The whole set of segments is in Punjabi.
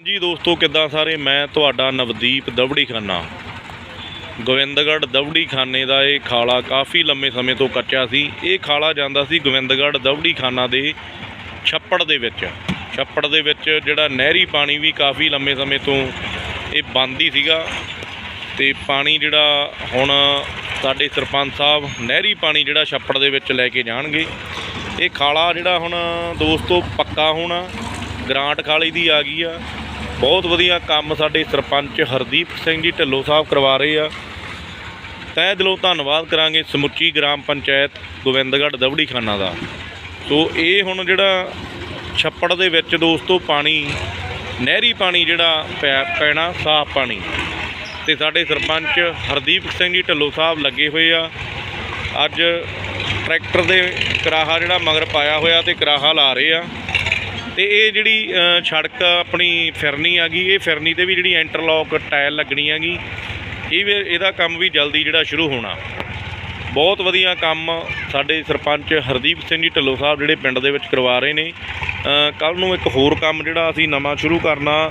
ਜੀ ਦੋਸਤੋ, ਕਿੱਦਾਂ ਸਾਰੇ? ਮੈਂ ਤੁਹਾਡਾ ਨਵਦੀਪ ਦਵੜੀ ਖਾਨਾ ਗੋਬਿੰਦਗੜ੍ਹ ਦਵੜੀ ਖਾਨੇ ਦਾ ਇਹ ਖਾਲਾ ਕਾਫੀ ਲੰਮੇ ਸਮੇਂ ਤੋਂ ਕੱਚਾ ਸੀ। ਇਹ ਖਾਲਾ ਜਾਂਦਾ ਸੀ ਗੋਬਿੰਦਗੜ੍ਹ ਦਵੜੀ ਖਾਨਾ ਦੇ ਛੱਪੜ ਦੇ ਵਿੱਚ। ਛੱਪੜ ਦੇ ਵਿੱਚ ਜਿਹੜਾ ਨਹਿਰੀ ਪਾਣੀ ਵੀ ਕਾਫੀ ਲੰਮੇ ਸਮੇਂ ਤੋਂ ਇਹ ਬੰਦ ਹੀ ਸੀਗਾ ਤੇ ਪਾਣੀ ਜਿਹੜਾ ਹੁਣ ਸਾਡੇ ਸਰਪੰਚ ਸਾਹਿਬ ਨਹਿਰੀ ਪਾਣੀ ਜਿਹੜਾ ਛੱਪੜ ਦੇ ਵਿੱਚ ਲੈ ਕੇ ਜਾਣਗੇ। ਇਹ ਖਾਲਾ ਜਿਹੜਾ ਹੁਣ ਦੋਸਤੋ ਪੱਕਾ ਹੋਣਾ, ਗ੍ਰਾਂਟ ਖਾਲੇ ਦੀ ਆ ਗਈ ਆ। ਬਹੁਤ ਵਧੀਆ ਕੰਮ ਸਾਡੇ ਸਰਪੰਚ ਹਰਦੀਪ ਸਿੰਘ ਜੀ ਢਿੱਲੋਂ ਸਾਹਿਬ ਕਰਵਾ ਰਹੇ ਆ। ਤਹਿ ਦਿਲੋਂ ਧੰਨਵਾਦ ਕਰਾਂਗੇ ਸਮੁੱਚੀ ਗ੍ਰਾਮ ਪੰਚਾਇਤ ਗੋਬਿੰਦਗੜ੍ਹ ਦਵੜੀ ਖਾਨਾ ਦਾ। ਸੋ ਇਹ ਹੁਣ ਜਿਹੜਾ ਛੱਪੜ ਦੇ ਵਿੱਚ ਦੋਸਤੋ ਪਾਣੀ, ਨਹਿਰੀ ਪਾਣੀ ਜਿਹੜਾ ਪੈ- ਪੈਣਾ, ਸਾਫ਼ ਪਾਣੀ। ਤੇ ਸਾਡੇ ਸਰਪੰਚ ਹਰਦੀਪ ਸਿੰਘ ਜੀ ਢਿੱਲੋਂ ਸਾਹਿਬ ਲੱਗੇ ਹੋਏ ਆ। ਅੱਜ ਟਰੈਕਟਰ ਦੇ ਕਰਾਹਾ ਜਿਹੜਾ ਮਗਰ ਪਾਇਆ ਹੋਇਆ ਤੇ ਕਰਾਹਾ ਲਾ ਰਹੇ ਆ। ਤੇ ਇਹ ਜਿਹੜੀ ਸੜਕ ਆਪਣੀ ਫਿਰਨੀ ਆ ਗਈ ਇਹ ਫਿਰਨੀ ਤੇ ਵੀ ਜਿਹੜੀ ਇੰਟਰਲੌਕ ਟਾਇਲ ਲੱਗਣੀ ਹੈਗੀ ਇਹ ਵੀ, ਇਹਦਾ ਕੰਮ ਵੀ ਜਲਦੀ ਜਿਹੜਾ ਸ਼ੁਰੂ ਹੋਣਾ। ਬਹੁਤ ਵਧੀਆ ਕੰਮ ਸਾਡੇ ਸਰਪੰਚ ਹਰਦੀਪ ਸਿੰਘ ਜੀ ਢਿੱਲੋਂ ਸਾਹਿਬ ਜਿਹੜੇ ਪਿੰਡ ਦੇ ਵਿੱਚ ਕਰਵਾ ਰਹੇ ਨੇ। ਕੱਲ ਨੂੰ ਇੱਕ ਹੋਰ ਕੰਮ ਜਿਹੜਾ ਅਸੀਂ ਨਵਾਂ ਸ਼ੁਰੂ ਕਰਨਾ।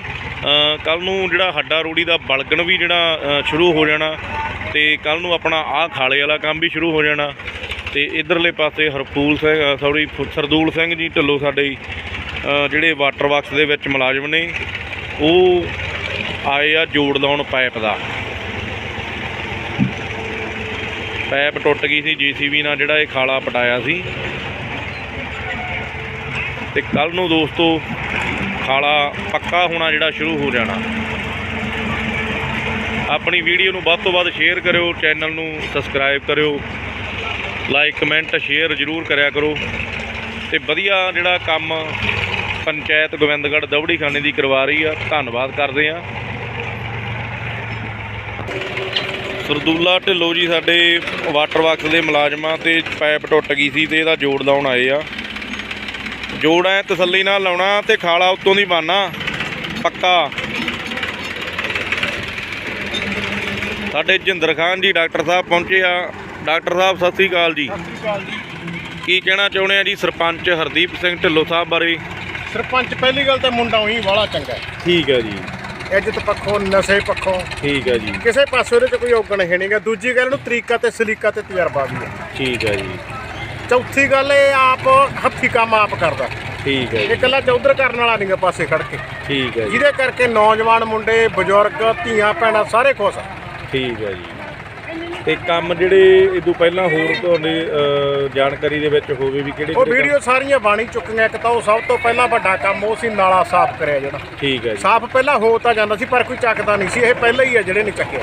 ਕੱਲ ਨੂੰ ਜਿਹੜਾ ਹੱਡਾ ਰੋੜੀ ਦਾ ਬਲਗਣ ਵੀ ਜਿਹੜਾ ਸ਼ੁਰੂ ਹੋ ਜਾਣਾ ਤੇ ਕੱਲ ਨੂੰ ਆਪਣਾ ਆਹ ਖਾਲੇ ਵਾਲਾ ਕੰਮ ਵੀ ਸ਼ੁਰੂ ਹੋ ਜਾਣਾ। ਤੇ ਇਧਰਲੇ ਪਾਸੇ ਹਰਪੂਲ ਸਿੰਘ ਸੌਰੀ ਸਰਦੂਲ ਸਿੰਘ ਜੀ ਢਿੱਲੋਂ ਸਾਡੇ ਜਿਹੜੇ ਵਾਟਰ ਵਰਕਸ ਦੇ ਵਿੱਚ ਮੁਲਾਜ਼ਮ ਨੇ, ਉਹ ਆਏ ਆ ਜੋੜ ਲਾਉਣ ਪਾਈਪ ਦਾ। ਪਾਈਪ ਟੁੱਟ ਗਈ ਸੀ ਜੀਸੀਬੀ ਨਾਲ ਜਿਹੜਾ ਇਹ ਖਾਲਾ ਪਟਾਇਆ ਸੀ। ਤੇ ਕੱਲ ਨੂੰ ਦੋਸਤੋ, ਖਾਲਾ ਪੱਕਾ ਹੋਣਾ ਜਿਹੜਾ ਸ਼ੁਰੂ ਹੋ ਜਾਣਾ। ਆਪਣੀ ਵੀਡੀਓ ਨੂੰ ਵੱਧ ਤੋਂ ਵੱਧ ਸ਼ੇਅਰ ਕਰਿਓ ਚੈਨਲ ਨੂੰ ਸਬਸਕ੍ਰਾਈਬ ਕਰਿਓ ਲਾਈਕ ਕਮੈਂਟ ਸ਼ੇਅਰ ਜ਼ਰੂਰ ਕਰਿਆ ਕਰੋ। ਤੇ ਵਧੀਆ ਜਿਹੜਾ ਕੰਮ ਪੰਚਾਇਤ ਗੋਬਿੰਦਗੜ੍ਹ ਦਵੜੀ ਖਾਨੇ ਦੀ ਕਰਵਾ ਰਹੀ ਆ। ਧੰਨਵਾਦ ਕਰਦੇ ਆ। ਸਰਦੂਲਾ ਢਿੱਲੋਂ ਜੀ ਸਾਡੇ ਵਾਟਰ ਵਰਕਸ ਦੇ ਮੁਲਾਜ਼ਮਾਂ ਤੇ ਪਾਈਪ ਟੁੱਟ ਗਈ ਸੀ ਤੇ ਇਹਦਾ ਜੋੜ ਲਾਉਣ ਆਏ ਆ। ਜੋੜ ਐ ਤਸੱਲੀ ਨਾਲ ਲਾਉਣਾ ਤੇ ਖਾਲਾ ਉੱਤੋਂ ਦੀ ਬਾਨਾ ਪੱਕਾ। ਸਾਡੇ ਜਿੰਦਰ ਖਾਨ ਜੀ ਡਾਕਟਰ ਸਾਹਿਬ ਪਹੁੰਚੇ ਆ। ਡਾਕਟਰ ਸਾਹਿਬ ਸਤਿ ਸ੍ਰੀ ਅਕਾਲ ਜੀ। ਕੀ ਕਹਿਣਾ ਚਾਹੁੰਦੇ ਆ ਜੀ ਸਰਪੰਚ ਹਰਦੀਪ ਸਿੰਘ ਢਿੱਲੋਂ ਸਾਹਿਬ ਬਾਰੇ? ਸਰਪੰਚ ਪਹਿਲੀ ਗੱਲ ਤਾਂ ਮੁੰਡਾ ਉਹੀ ਵਾਲਾ ਚੰਗਾ ਹੈ। ਠੀਕ ਹੈ ਜੀ। ਇੱਜ਼ਤ ਪੱਖੋਂ ਨਸ਼ੇ ਪੱਖੋਂ। ਠੀਕ ਹੈ ਜੀ। ਕਿਸੇ ਪਾਸੇ ਉਹਦੇ 'ਚ ਕੋਈ ਔਗਣ ਹੈ ਨਹੀਂਗਾ ਦੂਜੀ ਗੱਲ ਨੂੰ ਤਰੀਕਾ ਤੇ ਸਲੀਕਾ ਤੇ ਤਜਰਬਾ ਵੀ ਹੈ। ਠੀਕ ਹੈ ਜੀ। ਚੌਥੀ ਗੱਲ ਇਹ ਆਪ ਹੱਥੀ ਕੰਮ ਆਪ ਕਰਦਾ। ਠੀਕ ਹੈ ਇਹ ਜੀ ਇਕੱਲਾ ਚੌਧਰ ਕਰਨ ਵਾਲਾ ਨਹੀਂਗਾ ਪਾਸੇ ਖੜ ਕੇ। ਠੀਕ ਹੈ ਜੀ। ਜਿਹਦੇ ਕਰਕੇ ਨੌਜਵਾਨ ਮੁੰਡੇ ਬਜ਼ੁਰਗ ਧੀਆਂ ਭੈਣਾਂ ਸਾਰੇ ਖੁਸ਼ ਆ। ਠੀਕ ਹੈ ਜੀ। ਤੇ ਕੰਮ ਜਿਹੜੇ ਇਦੋਂ ਪਹਿਲਾਂ ਹੋਰ ਤੁਹਾਡੇ ਜਾਣਕਾਰੀ ਦੇ ਵਿੱਚ ਹੋਵੇ ਵੀ ਕਿਹੜੇ ਉਹ ਵੀਡੀਓ ਸਾਰੀਆਂ ਬਾਣੀ ਚੁੱਕੀਆਂ ਇੱਕ ਤਾਂ ਉਹ ਸਭ ਤੋਂ ਪਹਿਲਾਂ ਵੱਡਾ ਕੰਮ ਉਹ ਸੀ ਨਾਲਾ ਸਾਫ਼ ਕਰਿਆ ਜਿਹੜਾ? ਠੀਕ ਹੈ ਜੀ ਸਾਫ਼ ਪਹਿਲਾਂ ਹੋ ਤਾਂ ਜਾਂਦਾ ਸੀ ਪਰ ਕੋਈ ਚੱਕਦਾ ਨਹੀਂ ਸੀ ਇਹ ਪਹਿਲਾਂ ਹੀ ਆ ਜਿਹੜੇ ਨਹੀਂ ਚੱਕਿਆ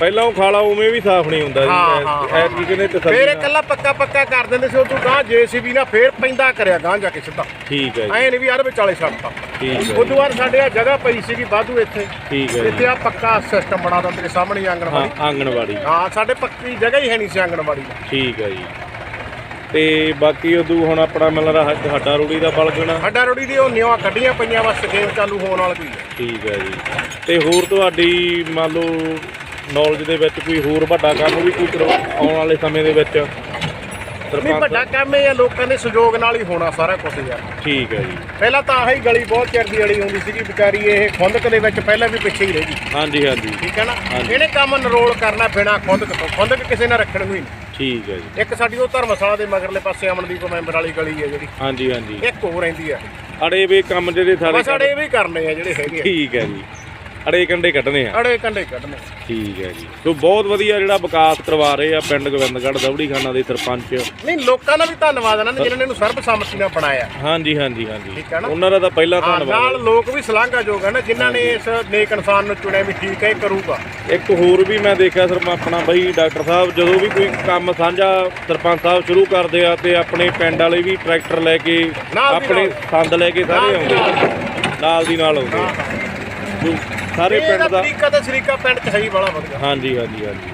ਪਹਿਲਾਂ ਉਹ ਖਾਲਾ ਉਵੇਂ ਵੀ ਸਾਫ਼ ਨਹੀਂ ਹੁੰਦਾ ਹਾਂ, ਜੀ ਹਾਂ, ਐ ਕੀ ਕਹਿੰਦੇ ਤਸੱਲੀ ਫੇਰ ਇਹ ਨਾਲ। ਪੱਕਾ ਪੱਕਾ ਕਰ ਦਿੰਦੇ ਸੀ ਉਹ ਤੋਂ ਗਾਂ ਜੇਸੀਬੀ ਨਾਲ ਫੇਰ ਪੈਂਦਾ ਕਰਿਆ ਗਾਂ ਜਾ ਕੇ ਸਿੱਧਾ। ਠੀਕ ਹੈ ਜੀ। ਐ ਨਹੀਂ ਵੀ ਯਾਰ ਵਿਚਾਲੇ ਛੱਡਤਾ। ਠੀਕ ਹੈ ਉਦੋਂ ਬਾਅਦ ਸਾਡੇ ਆ ਜਗ੍ਹਾ ਪਈ ਸੀਗੀ ਵਾਧੂ ਇੱਥੇ। ਠੀਕ ਹੈ ਇੱਥੇ ਜੀ। ਆ ਪੱਕਾ ਸਿਸਟਮ ਬਣਾ ਦਿੱਤਾ ਤੇਰੇ ਸਾਹਮਣੇ ਹੀ ਆਂਗਣਵਾੜੀ। ਆਂਗਣਵਾੜੀ। ਹਾਂ ਸਾਡੇ ਪੱਕੀ ਜਗ੍ਹਾ ਹੀ ਹੈ ਨਹੀਂ ਸੀ ਆਂਗਣਵਾੜੀ ਦੀ। ਠੀਕ ਹੈ ਜੀ। ਤੇ ਬਾਕੀ ਉਦੋਂ ਹੁਣ ਆਪਣਾ ਮਿਲ ਰਿਹਾ ਹੱਡਾ ਰੂੜੀ ਦਾ ਬਲਗਣਾ। ਹੱਡਾ ਰੋੜੀ ਦੀ ਉਹ ਨਿਉਆਂ ਕੱਢੀਆਂ ਪਈਆਂ ਬਸ ਗੇਮ ਚਾਲੂ ਹੋਣ ਵਾਲੀ। ਠੀਕ ਹੈ ਜੀ। ਤੇ ਹੋਰ ਤੁਹਾਡੀ ਮੰਨ ਲਓ ਨੌਲੇਜ ਦੇ ਵਿੱਚ ਕੋਈ ਹੋਰ ਵੱਡਾ ਕੰਮ ਵੀ ਕੋਈ ਕਰਵਾ- ਆਉਣ ਵਾਲੇ ਸਮੇਂ ਦੇ ਵਿੱਚ ਨਹੀਂ ਸਰਪੰਚ ਵੱਡਾ ਕੰਮ ਇਹ ਆ ਲੋਕਾਂ ਦੇ ਸਹਿਯੋਗ ਨਾਲ ਹੀ ਹੋਣਾ ਸਾਰਾ ਕੁਝ ਯਾਰ ਠੀਕ ਹੈ ਜੀ। ਪਹਿਲਾਂ ਤਾਂ ਆਹੀ ਗਲੀ ਬਹੁਤ ਚਿਰ ਦੀ ਗਲੀ ਹੁੰਦੀ ਸੀਗੀ ਵਿਚਾਰੀ ਇਹ ਖੁੰਦਕ ਦੇ ਵਿੱਚ ਪਹਿਲਾਂ ਵੀ ਪਿੱਛੇ ਹੀ ਰਹੀ ਹਾਂਜੀ ਹਾਂਜੀ। ਠੀਕ ਹੈ ਨਾ? ਹਾਂਜੀ। ਇਹਨੇ ਕੰਮ ਨਰੋਲ ਕਰਨਾ ਬਿਨਾ ਖੁੰਦਕ ਤੋਂ। ਖੁੰਦਕ ਕਿਸੇ ਨਾਲ ਰੱਖਣ ਨੂੰ ਹੀ ਨਹੀਂ। ਠੀਕ ਹੈ ਜੀ। ਇੱਕ ਸਾਡੀ ਉਹ ਧਰਮਸ਼ਾਲਾ ਦੇ ਮਗਰਲੇ ਪਾਸੇ ਅਮਨਦੀਪ ਮੈਂਬਰ ਵਾਲੀ ਗਲੀ ਹੈ ਜਿਹੜੀ। ਹਾਂਜੀ ਹਾਂਜੀ। ਇੱਕ ਹੋਰ ਰਹਿੰਦੀ ਆ ਅੜੇ ਵੀ ਕੰਮ ਜਿਹੜੇ ਸਾਰੇ ਬਸ ਅੜੇ ਵੀ ਕਰਨੇ ਆ ਜਿਹੜੇ ਹੈਗੇ ਠੀਕ ਹੈ ਜੀ। ਅੜੇ ਕੰਡੇ ਕੱਢਣੇ ਆ। ਅੜੇ ਕੰਡੇ ਕੱਢਨੇ ਠੀਕ ਹੈ ਜੀ। ਸੋ ਬਹੁਤ ਵਧੀਆ ਜਿਹੜਾ ਵਿਕਾਸ ਕਰਵਾ ਰਹੇ ਆ ਪਿੰਡ ਗੋਬਿੰਦਗੜ੍ਹ ਖਾਨਾ ਦੇ ਸਰਪੰਚ। ਨਹੀਂ ਲੋਕਾਂ ਦਾ ਵੀ ਧੰਨਵਾਦ ਇਹਨਾਂ ਨੇ ਜਿਨ੍ਹਾਂ ਨੇ ਇਹਨੂੰ ਸਰਬਸੰਮਤੀ ਨਾਲ ਬਣਾਇਆ। ਹਾਂਜੀ ਹਾਂਜੀ ਹਾਂਜੀ? ਉਹਨਾਂ ਦਾ ਤਾਂ ਪਹਿਲਾਂ ਧੰਨਵਾਦ ਨਾਲ ਲੋਕ ਵੀ ਸ਼ਲਾਘਾਯੋਗ ਹੈ ਨਾ ਜਿਨ੍ਹਾਂ ਨੇ ਇਸ ਨੇਕ ਇਨਸਾਨ ਨੂੰ ਚੁਣਿਆ ਵੀ ਠੀਕ ਹੈ ਇਹ ਕਰੂਗਾ। ਇੱਕ ਹੋਰ ਵੀ ਮੈਂ ਦੇਖਿਆ ਸਰ ਆਪਣਾ ਬਈ ਡਾਕਟਰ ਸਾਹਿਬ ਜਦੋਂ ਵੀ ਕੋਈ ਕੰਮ ਸਾਂਝਾ ਸਰਪੰਚ ਸਾਹਿਬ ਸ਼ੁਰੂ ਕਰਦੇ ਆ ਤੇ ਆਪਣੇ ਪਿੰਡ ਵਾਲੇ ਵੀ ਟਰੈਕਟਰ ਲੈ ਕੇ ਆਪਣੇ। ਸੰਦ ਲੈ ਕੇ ਸਾਰੇ ਆਉਂਦੇ ਨਾਲ। ਦੀ ਨਾਲ ਆਉਂਦੇ ਸਾਰੇ ਪਿੰਡ ਦਾ ਤਰੀਕਾ ਤੇ ਸਰੀਕਾ ਪਿੰਡ ਚ ਹੈ ਹੀ ਬੜਾ ਵਧੀਆ। ਹਾਂਜੀ ਹਾਂਜੀ ਹਾਂਜੀ।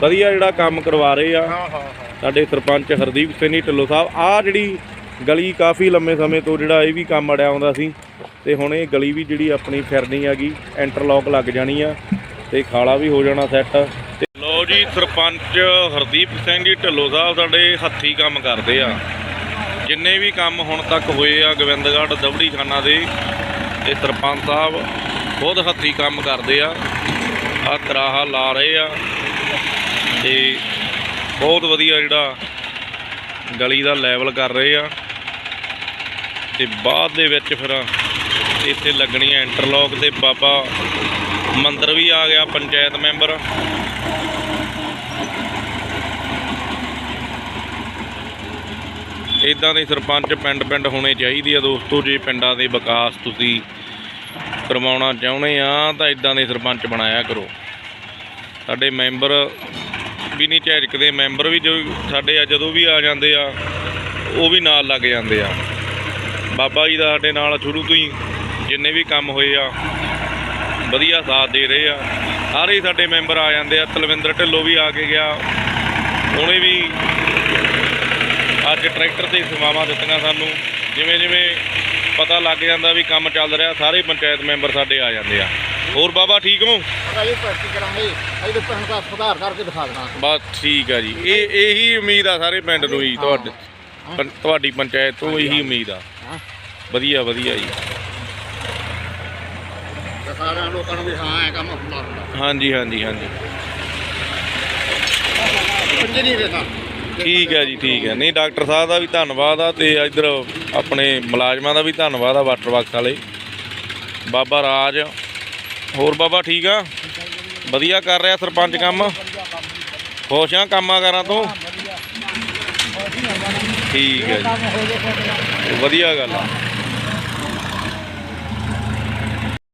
ਵਧੀਆ ਜਿਹੜਾ ਕੰਮ ਕਰਵਾ ਰਹੇ ਆ। ਹਾਂ ਹਾਂ ਹਾਂ। ਸਾਡੇ ਸਰਪੰਚ ਹਰਦੀਪ ਸਿੰਘ ਢਿੱਲੋਂ ਸਾਹਿਬ ਆ ਜਿਹੜੀ ਗਲੀ ਕਾਫੀ ਲੰਮੇ ਸਮੇਂ ਤੋਂ ਜਿਹੜਾ ਇਹ ਵੀ ਕੰਮ ਅੜਿਆ ਆਉਂਦਾ ਸੀ ਤੇ ਹੁਣ ਇਹ ਗਲੀ ਵੀ ਜਿਹੜੀ ਆਪਣੀ ਫਿਰਨੀ ਹੈਗੀ ਇੰਟਰਲੌਕ ਲੱਗ ਜਾਣੀ ਆ ਤੇ ਖਾਲਾ ਵੀ ਹੋ ਜਾਣਾ ਸੈੱਟ ਤੇ ਲੋ ਜੀ ਸਰਪੰਚ ਹਰਦੀਪ ਸਿੰਘ ਜੀ ਢਿੱਲੋਂ ਸਾਹਿਬ ਸਾਡੇ ਹੱਥੀ ਕੰਮ ਕਰਦੇ ਆ। ਜਿੰਨੇ ਵੀ ਕੰਮ ਹੁਣ ਤੱਕ ਹੋਏ ਆ ਗੋਬਿੰਦਗੜ੍ਹ ਦਵੜੀ ਖਾਨਾ ਦੇ ਤੇ ਸਰਪੰਚ ਸਾਹਿਬ ਖੁਦ ਹੱਥੀ ਕੰਮ ਕਰਦੇ ਆ। ਆ ਤਰਾਹਾ ਲਾ ਰਹੇ ਆ ਤੇ ਬਹੁਤ ਵਧੀਆ ਜਿਹੜਾ ਗਲੀ ਦਾ ਲੈਵਲ ਕਰ ਰਹੇ ਆ। ਤੇ ਬਾਅਦ ਦੇ ਵਿੱਚ ਫਿਰ ਇੱਥੇ ਲੱਗਣੀਆਂ ਇੰਟਰਲੌਕ ਤੇ ਬਾਬਾ ਮੰਦਰ ਵੀ ਆ ਗਿਆ ਪੰਚਾਇਤ ਮੈਂਬਰ ਇਦਾਂ ਦੇ ਸਰਪੰਚ ਪਿੰਡ ਪਿੰਡ ਹੋਣੇ ਚਾਹੀਦੇ ਆ ਦੋਸਤੋ, ਜੇ ਪਿੰਡਾਂ ਦੇ ਵਿਕਾਸ ਤੁਸੀਂ ਕਰਵਾਉਣਾ ਚਾਹੁੰਦੇ ਆ, ਤਾਂ ਇਦਾਂ ਦੇ ਸਰਪੰਚ ਬਣਾਇਆ ਕਰੋ। ਸਾਡੇ ਮੈਂਬਰ ਵੀ ਨਹੀਂ ਝਿਜਕਦੇ, ਮੈਂਬਰ ਵੀ ਜੋ ਸਾਡੇ ਆ, ਜਦੋਂ ਵੀ ਆ ਜਾਂਦੇ ਆ, ਉਹ ਵੀ ਨਾਲ ਲੱਗ ਜਾਂਦੇ ਆ। ਬਾਬਾ ਜੀ ਦਾ ਸਾਡੇ ਨਾਲ ਸ਼ੁਰੂ ਤੋਂ ਹੀ ਜਿੰਨੇ ਵੀ ਕੰਮ ਹੋਏ ਆ, ਵਧੀਆ ਸਾਥ ਦੇ ਰਹੇ ਆ। ਸਾਰੇ ਸਾਡੇ ਮੈਂਬਰ ਆ ਜਾਂਦੇ ਆ, ਤਲਵਿੰਦਰ ਢਿੱਲੋਂ ਵੀ ਆ ਕੇ ਗਿਆ, ਉਹਨੇ ਵੀ ਅੱਜ ਟਰੈਕਟਰ ਤੇ ਸੇਵਾਵਾਂ ਦਿੱਤੀਆਂ ਸਾਨੂੰ। ਜਿਵੇਂ ਜਿਵੇਂ ਪਤਾ ਲੱਗ ਜਾਂਦਾ ਵੀ ਕੰਮ ਚੱਲ ਰਿਹਾ ਸਾਰੇ ਪੰਚਾਇਤ ਮੈਂਬਰ ਸਾਡੇ ਆ ਜਾਂਦੇ ਆ। ਹੋਰ ਬਾਬਾ ਠੀਕ ਹੋ? ਇਹ ਭਰਤੀ ਕਰਾਂਗੇ। ਇਹਦੇ ਪਿੰਡ ਦਾ ਸੁਧਾਰ ਕਰਕੇ ਦਿਖਾ ਦੇਣਾ। ਬਸ ਠੀਕ ਆ ਜੀ। ਇਹ ਇਹੀ ਉਮੀਦ ਆ ਸਾਰੇ ਪਿੰਡ ਨੂੰ ਜੀ ਤੁਹਾਡੇ ਪੰ- ਤੁਹਾਡੀ ਪੰਚਾਇਤ ਤੋਂ ਇਹੀ ਉਮੀਦ ਆ। ਹਾਂ। ਵਧੀਆ ਵਧੀਆ ਜੀ। ਸਾਰਿਆਂ ਲੋਕਾਂ ਨੂੰ ਵੀ ਹਾਂ ਇਹ ਕੰਮ ਹੁੰਦਾ। ਹੁੰਦਾ ਹਾਂਜੀ ਹਾਂਜੀ ਹਾਂਜੀ। ਪੰਜੇ ਨਹੀਂ ਵੇਖਾ ਠੀਕ ਹੈ ਜੀ, ਠੀਕ ਹੈ। ਨਹੀਂ, ਡਾਕਟਰ ਸਾਹਿਬ ਦਾ ਵੀ ਧੰਨਵਾਦ ਆ ਤੇ ਇੱਧਰ ਆਪਣੇ ਮੁਲਾਜ਼ਮਾਂ ਦਾ ਵੀ ਧੰਨਵਾਦ ਆ ਵਾਟਰ ਬਾਕਸ ਵਾਲੇ। ਬਾਬਾ ਰਾਜ, ਹੋਰ ਬਾਬਾ ਠੀਕ ਆ? ਵਧੀਆ ਕਰ ਰਿਹਾ ਸਰਪੰਚ ਕੰਮ। ਖੁਸ਼ ਆ ਕੰਮਾਂ ਕਰਾਂ ਤੋਂ? ਠੀਕ ਹੈ ਜੀ। ਵਧੀਆ ਗੱਲ ਆ।